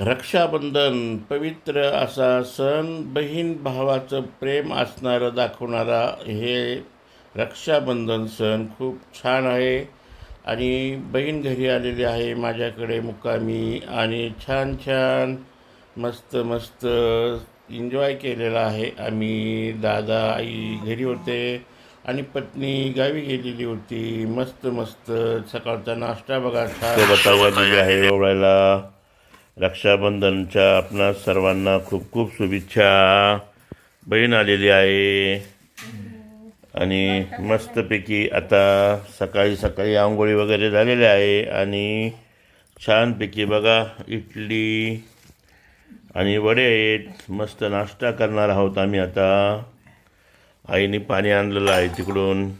रक्षाबंधन पवित्र असा सण बहीण भावाचं प्रेम असणारं दाखवणारा हे रक्षाबंधन सण खूप छान आहे. आणि बहीण घरी आलेली आहे माझ्याकडे मुक्कामी आणि छान छान मस्त मस्त एन्जॉय केलेला आहे. आम्ही दादा आई घरी होते आणि पत्नी गावी गेलेली होती. मस्त मस्त सकाळचा नाश्ता बघा. छान आहे. ओवळायला रक्षाबंधनच्या आपणा सर्वांना खूप खूप शुभेच्छा. बहीण आलेली आहे. आणि मस्तपैकी आता सकाळी सकाळी आंघोळी वगैरे झालेली आहे. आणि छानपैकी बघा इडली आणि वडे आहेत. मस्त नाश्ता करणार आहोत आम्ही आता. आईने पाणी आणलेलं आहे तिकडून.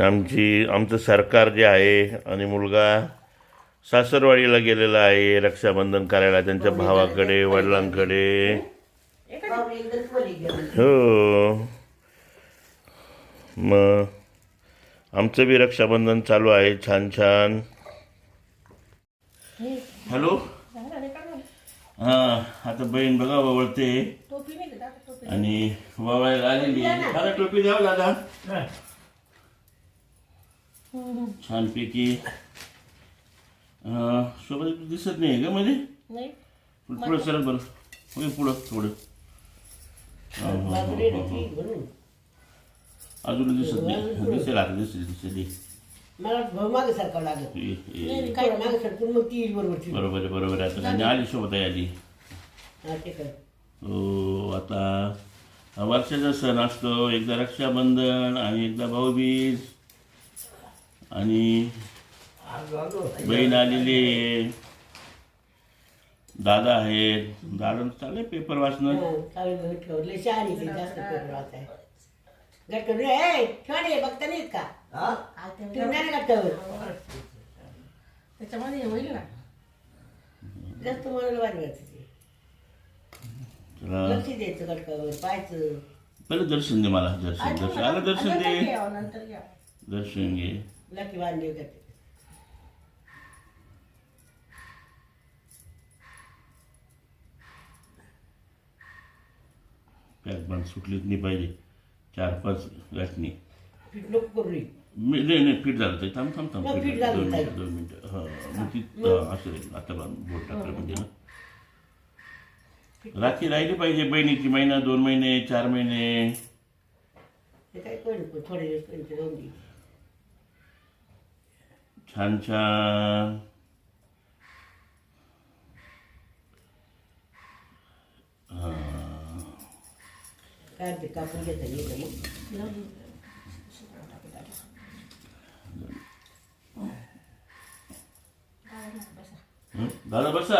आमची आमचं सरकार जे आहे आणि मुलगा सासरवाडीला गेलेला आहे रक्षाबंधन करायला त्यांच्या भावाकडे वडिलांकडे. हो. मग आमचं बी रक्षाबंधन चालू आहे छान छान. हॅलो? हां आता बहीण बघा वळते. आणि वळायला आलेली आहे. दादा टोपी द्यावं दादा? छानपैकी. सोबत दिसत नाही का मध्ये? नाही. पुढं सर बरं. होय पुढं थोडं. अजून दिसत नाही. दिसेल आता दिसेल दिसेल. मला भाऊ मागे सारखं लागत ये, ये. काय? मागे सरकून मग ती येईल बरोबर. बरोबर आहे बरोबर आहे. आता आणि आली सोबत आहे आली. हा. हो आता हा वर्षाचा सण असतो. एकदा रक्षाबंधन आणि एकदा भाऊबीज आणि बहीण आलेली दादा आहेत दादा चालले पेपर वाचणं हा, जास्त पेपर वाचाय. गटकन रे, ए, शहाणी बघता नाहीत का ठेवून गटकावर. त्याच्यामध्ये होईल ना। जास्त मनाला भारी वाटतं लक्ष द्यायचं गटकावर पाहायचं पहिलं दर्शन दे मला दर्शन दर्शन। आलं दर्शन दे। नंतर घ्या दर्शन घे लकी होते पॅक बंद सुटलीच नाही पाहिजे चार पाच गाठणी पीठ नको करू रे. मी नाही नाही फिट झालं ते थांब थांब थांब मग झालं. दोन ताई. मिनिटं दोन मिनिटं हां मग ती हां, असं आहे. आता बघ, बोट टाकलं म्हणजे ना राखी राहिली पाहिजे बहिणीची महिना दोन महिने चार महिने ते काय करू थोडे दिवस पर्यंत जाऊन दे. छान छान काय ते कापून घेता येतं मग हं? दादा बसा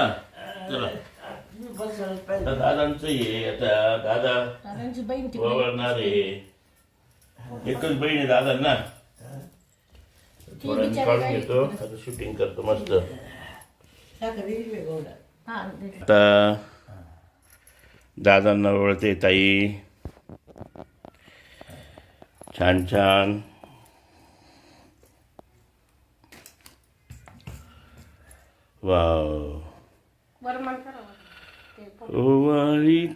चला आता दादांचं हे आता दादा दादांची बहीण ती वळणार आहे एकच बहीण आहे दादांना थोडं मी बिचारी काढून काही- घेतो आता शूटिंग करतो मस्त साखर दिली मी गौडा हा दे. आता दादांना ओळखते ताई छान छान. करा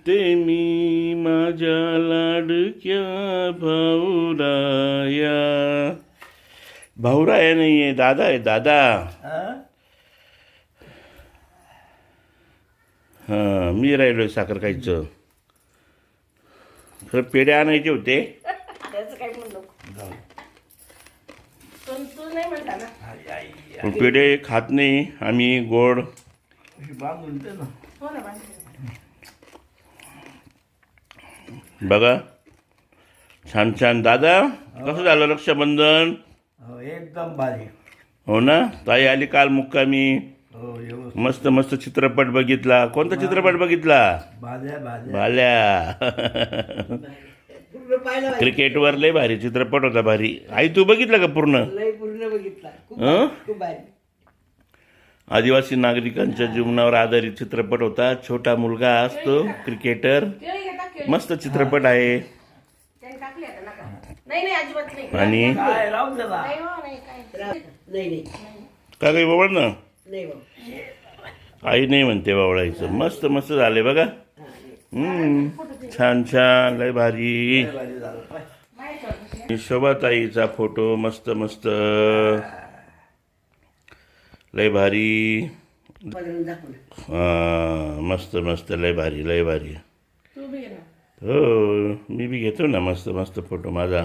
ते मी माझ्या लाडक्या भाऊराया. भाऊराया नाही आहे दादा आहे दादा. हां मी राहिलोय साखर खायचं. खरं पेढे आणायचे होते त्याचं काय म्हणू नको पण तू नाही म्हणता ना पण पेढे खात नाही आम्ही गोड. बघा. छान छान. दादा कसं झालं रक्षाबंधन? हो एकदम भारी. हो ना? ताई आली काल मुक्कामी. हो मस्त मस्त चित्रपट बघितला. कोणता चित्रपट बघितला? भाल्या. क्रिकेटवर लय भारी चित्रपट होता भारी. आई तू बघितला का पूर्ण लय पूर्ण बघितला खूप हं? खूप भारी आदिवासी नागरिकांच्या जीवनावर आधारित चित्रपट होता. छोटा मुलगा असतो क्रिकेटर. मस्त चित्रपट आहे. त्याने टाकली आता नका नाही नाही अजिबात नाही आणि? का काही बाबा ना? आई नाही म्हणते वावळायचं. मस्त मस्त झाले बघा. हम्म, छान छान. लय भारी. शोभाताईचा फोटो मस्त मस्त. लय भारी. हा, मस्त मस्त लय भारी लय भारी. हो मी बी घेतो ना मस्त मस्त फोटो माझा?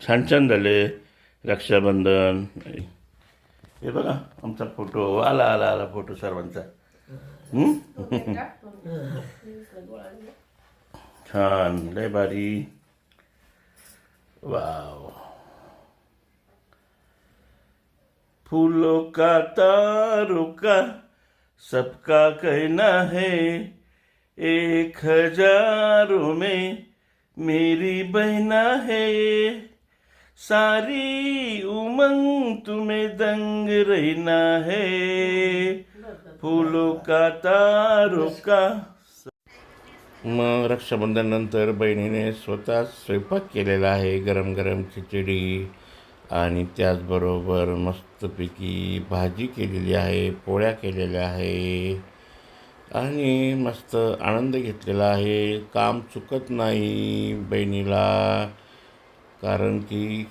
छान छान झाले. रक्षाबंधन. हे बघा आमचा फोटो. आला आला आला फोटो सर्वांचा? छान लय भारी. वाव. फूलों का तारों का सबका कहना है, एक हज़ारों में मेरी बहना है। सारी उमंग तुम्हें दंग रहना है। फूलों का तारों का मग रक्षाबंधनानंतर बहिणीने स्वतः स्वयंपाक केलेला आहे गरम गरम खिचडी. आणि त्याचबरोबर मस्तपैकी भाजी केलेली आहे पोळ्या केलेल्या आहे आणि मस्त आनंद घेतलेला आहे. काम चुकत नाही बहिणीला कारण की